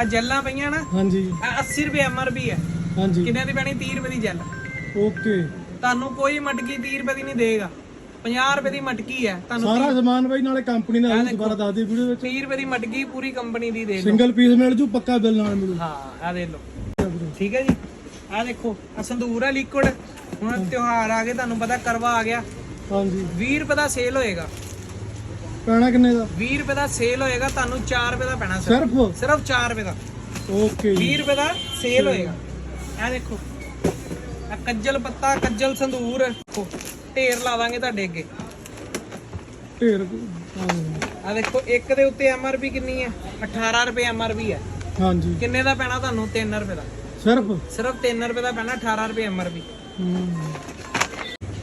ਆ ਜੈਲਾਂ ਪਈਆਂ ਨਾ। ਹਾਂਜੀ। ਆ 80 ਰੁਪਏ ਐਮਆਰਪੀ ਹੈ ਹਾਂਜੀ। ਕਿੰਨੇ ਦੀ ਪੈਣੀ? 30 ਰੁਪਏ ਦੀ ਜੈਲ। ਓਕੇ। ਤੁਹਾਨੂੰ ਕੋਈ ਮਟਕੀ 30 ਰੁਪਏ ਦੀ ਨਹੀਂ ਦੇਗਾ। 50 ਰੁਪਏ ਦੀ ਮਟਕੀ ਹੈ ਤੁਹਾਨੂੰ ਸਾਰਾ ਸਮਾਨ ਬਾਈ ਨਾਲੇ ਕੰਪਨੀ ਦਾ ਆਊ, ਦੁਬਾਰਾ ਦੱਸ ਦੇ ਵੀਡੀਓ ਵਿੱਚ। 30 ਰੁਪਏ ਦੀ ਮਟਕੀ ਪੂਰੀ ਕੰਪਨੀ ਦੀ ਦੇ ਲਓ ਸਿੰਗਲ ਪੀਸ ਮਿਲ ਜੂ ਪੱਕਾ ਬਿੱਲ ਨਾਲ ਮਿਲੂ। ਹਾਂ ਆ ਦੇ ਲਓ। ਠੀਕ ਹੈ ਜੀ? ਆ ਦੇਖੋ ਆ ਸੰਦੂਰ ਹੈ ਲਿਕੁਇਡ ਹੁਣ ਤਿਉਹਾਰ ਆ ਗਏ ਤੁਹਾਨੂੰ ਪਤਾ ਕਰਵਾ ਆ ਗਿਆ। ਹਾਂਜੀ। 20 ਰੁਪਏ ਦਾ ਸੇਲ ਹੋਏਗਾ। ਪੈਣਾ ਕਿੰਨੇ ਦਾ? 20 ਰੁਪਏ ਦਾ ਸੇਲ ਹੋਏਗਾ ਤੁਹਾਨੂੰ 4 ਰੁਪਏ ਦਾ ਪੈਣਾ ਸਿਰਫ ਸਿਰਫ? ਸਿਰਫ 4 ਰੁਪਏ ਦਾ। ਓਕੇ 20 ਰੁਪਏ ਦਾ ਸੇਲ ਹੋਏਗਾ। ਇਹ ਦੇਖੋ। ਆ ਕੱਜਲ ਪੱਤਾ ਕੱਜਲ ਦੇਖੋ, ਢੇਰ ਲਾਵਾਂਗੇ ਤੁਹਾਡੇ ਅੱਗੇ। ਢੇਰ। ਆ ਦੇਖੋ ਇੱਕ ਦੇ ਉੱਤੇ ਐਮਆਰਪੀ ਕਿੰਨੀ ਹੈ? 18 ਰੁਪਏ ਐਮਆਰਪੀ ਹੈ। ਹਾਂਜੀ। ਕਿੰਨੇ ਦਾ ਪੈਣਾ ਤੁਹਾਨੂੰ? 3 ਰੁਪਏ ਦਾ। ਸਿਰਫ? ਸਿਰਫ 3 ਰੁਪਏ ਦਾ ਪੈਣਾ 18 ਰੁਪਏ ਐਮਆਰਪੀ ਹਮ,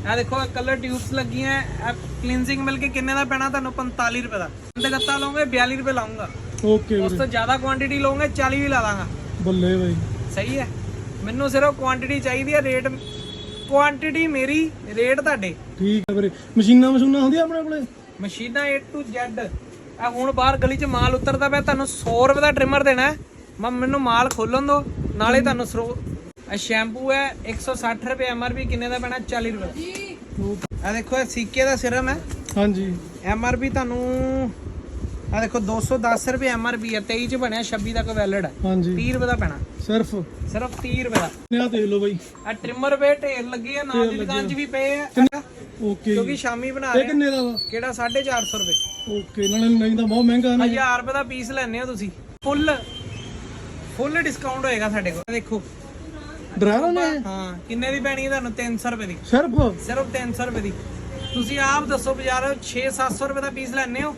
ਆ ਦੇਖੋ ਕਲਰ ਟਿਊਬਸ ਲੱਗੀਆਂ ਆ ਕਲੀਨਜ਼ਿੰਗ ਮਿਲ ਕੇ ਕਿੰਨੇ ਦਾ ਪੈਣਾ? ਤੁਹਾਨੂੰ 45 ਰੁਪਏ ਦਾ। ਤੇ ਗੱਤਾ ਲਓਗੇ 42 ਰੁਪਏ ਲਾਉਂਗਾ। ਓਕੇ ਉਸ ਤੋਂ ਜ਼ਿਆਦਾ ਕੁਆਂਟੀਟੀ ਲਓਗੇ 40 ਵੀ ਲਾ ਦਾਂਗਾ। ਬੱਲੇ ਬਾਈ। ਸਹੀ ਹੈ ਮੈਨੂੰ ਸਿਰਫ ਕੁਆਂਟੀਟੀ ਚਾਹੀਦੀ ਹੈ ਰੇਟ ਕੁਆਂਟੀਟੀ ਮੇਰੀ ਰੇਟ ਤੁਹਾਡੇ। ਠੀਕ ਹੈ ਵੀਰੇ। ਮਸ਼ੀਨਾਂ ਮਸ਼ੂਨਾਂ ਹੁੰਦੀਆਂ ਆਪਣੇ ਕੋਲੇ? ਮਸ਼ੀਨਾਂ A to Z ਆ ਹੁਣ ਬਾਹਰ ਗਲੀ 'ਚ ਮਾਲ ਉਤਰਦਾ ਪਿਆ ਤੁਹਾਨੂੰ 100 ਰੁਪਏ ਦਾ ਟ੍ਰਿਮਰ ਦੇਣਾ ਮੈਂ ਮੈਨੂੰ ਮਾਲ ਖੋਲਣ ਦੋ ਨਾਲੇ ਤੁਹਾਨੂੰ ਸ਼ੈਂਪੂ ਹੈ 160 ਰੁਪਏ ਐਮਆਰਪੀ ਕਿੰਨੇ ਦਾ ਪੈਣਾ? 40 ਰੁਪਏ। ਆ ਦੇਖੋ ਇਹ ਸੀਕੇ ਦਾ ਸਿਰਮ ਹੈ। ਹਾਂਜੀ। ਐਮਆਰਪੀ ਤੁਹਾਨੂੰ ਆ ਦੇਖੋ 210 ਰੁਪਏ ਐਮਆਰਪੀ ਹੈ। 23 ਚ ਬਣਿਆ 26 ਤੱਕ ਵੈਲਿਡ ਹੈ। ਹਾਂਜੀ। 30 ਰੁਪਏ ਦਾ ਪੈਣਾ। ਸਿਰਫ। ਸਿਰਫ 30 ਰੁਪਏ ਦਾ। ਨਿਆ ਦੇਖ ਲਓ ਬਾਈ। ਆ ਟ੍ਰਿਮਰ ਪਏ ਢੇਰ ਲੱਗੇ ਆ ਨਾਲ ਦੀ ਦੁਕਾਨ 'ਚ ਵੀ ਪਏ ਆ। ਓਕੇ ਕਿਉਂਕਿ ਸ਼ਾਮੀ ਬਣਾ ਰਹੇ ਆ। ਕਿੰਨੇ ਦਾ ਵਾ? ਕਿਹੜਾ? 450 ਰੁਪਏ। ਓਕੇ ਨਾਲੇ ਨਹੀਂ ਤਾਂ ਬਹੁਤ ਮਹਿੰਗਾ ਨਾ। 1000 ਰੁਪਏ ਦਾ ਪੀਸ ਲੈਣੇ ਹੋ ਤੁਸੀਂ। ਫੁੱਲ ਫੁੱਲ ਡਿਸਕਾਊਂਟ ਹੋਏਗਾ ਸਾਡੇ ਕੋਲ। ਦੇਖੋ। ਨੇ? ਹਾਂ ਕਿੰਨੇ ਦੀ ਪੈਣੀ ਹੈ ਤੁਹਾਨੂੰ? 300 ਰੁਪਏ ਦੀ। ਸਿਰਫ? ਸਿਰਫ 300 ਰੁਪਏ ਦੀ। ਤੁਸੀਂ ਆਪ ਦੱਸੋ ਬਾਜ਼ਾਰ 6-700 ਰੁਪਏ ਦਾ ਪੀਸ ਲੈਣੇ ਹੋ?